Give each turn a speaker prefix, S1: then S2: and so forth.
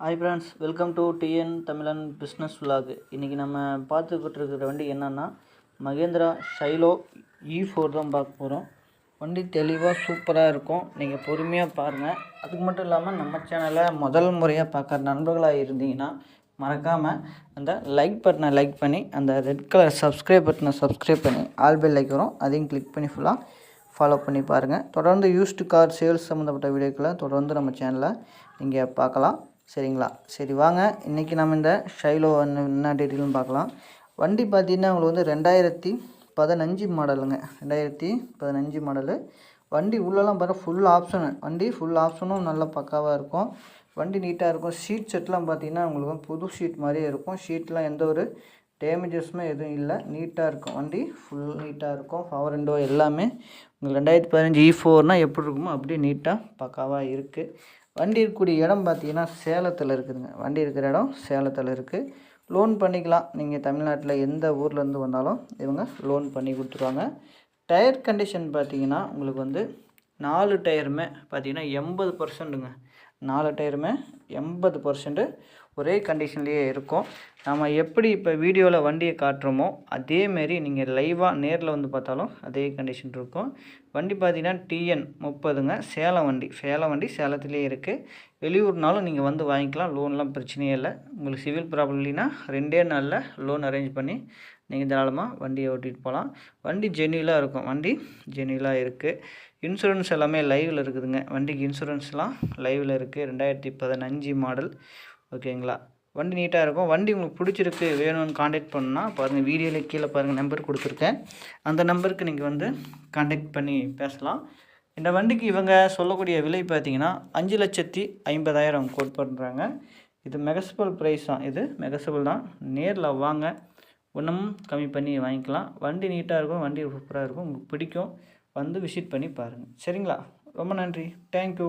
S1: Hi friends welcome to TN Tamilan business vlog இன்றைக்கி நம்ம பார்த்துக்கிட்டு இருக்கிற வண்டி என்னென்னா மகேந்திரா ஷைலோ இ ஃபோர் தான் பார்க்க போகிறோம் வண்டி தெளிவாக சூப்பராக இருக்கும். நீங்கள் பொறுமையாக பாருங்கள் அதுக்கு மட்டும் இல்லாமல் நம்ம சேனலை முதல் முறையாக பார்க்குற நண்பர்களாக இருந்தீங்கன்னா மறக்காமல் அந்த லைக் பட்டனை லைக் பண்ணி அந்த ரெட் கலர் சப்ஸ்கிரைப் பட்டனை சப்ஸ்கிரைப் பண்ணி ஆல் பெல் லைக் வரும் அதையும் கிளிக் பண்ணி ஃபுல்லாக ஃபாலோ பண்ணி பாருங்கள் தொடர்ந்து யூஸ்டு கார் சேல்ஸ் சம்மந்தப்பட்ட வீடியோக்களை தொடர்ந்து நம்ம சேனலை நீங்கள் பார்க்கலாம். சரிங்களா? சரி வாங்க. இன்றைக்கி நம்ம இந்த ஷைலோ என்ன என்ன டீட்டெயில்னு பார்க்கலாம். வண்டி பார்த்தீங்கன்னா உங்களுக்கு வந்து ரெண்டாயிரத்தி பதினஞ்சு மாடலுங்க ரெண்டாயிரத்தி பதினஞ்சு மாடலு வண்டி உள்ளெல்லாம் பார்த்தா ஃபுல் ஆப்ஷனு வண்டி ஃபுல் ஆப்ஷனும் நல்லா பக்காவாக இருக்கும். வண்டி நீட்டாக இருக்கும். ஷீட் செட்லாம் பார்த்தீங்கன்னா உங்களுக்கு புது ஷீட் மாதிரியே இருக்கும். ஷீட்லாம் எந்த ஒரு டேமேஜஸுமே எதுவும் இல்லை. நீட்டாக இருக்கும். வண்டி ஃபுல் நீட்டாக இருக்கும். பவர் விண்டோ எல்லாமே. உங்களுக்கு ரெண்டாயிரத்தி பதினஞ்சு e இ ஃபோர்னால் எப்படி இருக்குமோ அப்படியே நீட்டாக பக்காவாக இருக்குது வண்டி இருக்கக்கூடிய இடம் பார்த்தீங்கன்னா சேலத்தில் இருக்குதுங்க. வண்டி இருக்கிற இடம் சேலத்தில் இருக்குது லோன் பண்ணிக்கலாம். நீங்கள் தமிழ்நாட்டில் எந்த ஊர்லேருந்து வந்தாலும் இவங்க லோன் பண்ணி கொடுத்துருவாங்க. டயர் கண்டிஷன் பார்த்தீங்கன்னா உங்களுக்கு வந்து நாலு டயருமே பார்த்தீங்கன்னா எண்பது பர்சன்ட்டுங்க நாலு டயருமே எண்பது பர்சன்ட்டு ஒரே கண்டிஷன்லேயே இருக்கும். நம்ம எப்படி இப்போ வீடியோவில் வண்டியை காட்டுறோமோ அதேமாரி நீங்கள் லைவாக நேரில் வந்து பார்த்தாலும் அதே கண்டிஷன் இருக்கும். வண்டி பார்த்தீங்கன்னா டிஎன் முப்பதுங்க. சேலம் வண்டி. சேலம் வண்டி சேலத்துலேயே இருக்குது வெளியூர்னாலும் நீங்கள் வந்து வாங்கிக்கலாம். லோன்லாம் பிரச்சனையே இல்லை. உங்களுக்கு சிவில் ப்ராப்ளம் இல்லைன்னா ரெண்டே நாளில் லோன் அரேஞ்ச் பண்ணி நீங்கள் தாராளமாக வண்டியை ஓட்டிகிட்டு போகலாம். வண்டி ஜென்யூலாக இருக்கும். வண்டி ஜென்யூலாக இருக்குது இன்சூரன்ஸ் எல்லாமே லைவில் இருக்குதுங்க. வண்டிக்கு இன்சூரன்ஸ்லாம் லைவில் இருக்குது ரெண்டாயிரத்தி பதினஞ்சு மாடல் ஓகேங்களா? வண்டி நீட்டாக இருக்கும். வண்டி உங்களுக்கு பிடிச்சிருக்கு வேணும்னு காண்டாக்ட் பண்ணால் பாருங்கள் வீடியோவில் கீழே பாருங்கள் நம்பர் கொடுத்துருக்கேன். அந்த நம்பருக்கு நீங்கள் வந்து காண்டாக்ட் பண்ணி பேசலாம். இந்த வண்டிக்கு இவங்க சொல்லக்கூடிய விலை பார்த்தீங்கன்னா அஞ்சு லட்சத்தி ஐம்பதாயிரம் கோட் பண்ணுறாங்க இது மெகசபிள் ப்ரைஸ் தான். இது மெகசபிள் தான். நேரில் வாங்க. இன்னமும் கம்மி பண்ணி வாங்கிக்கலாம். வண்டி நீட்டாக இருக்கும் வண்டி சூப்பராக இருக்கும். உங்களுக்கு பிடிக்கும் வந்து விசிட் பண்ணி பாருங்கள் சரிங்களா? ரொம்ப நன்றி. தேங்க்யூ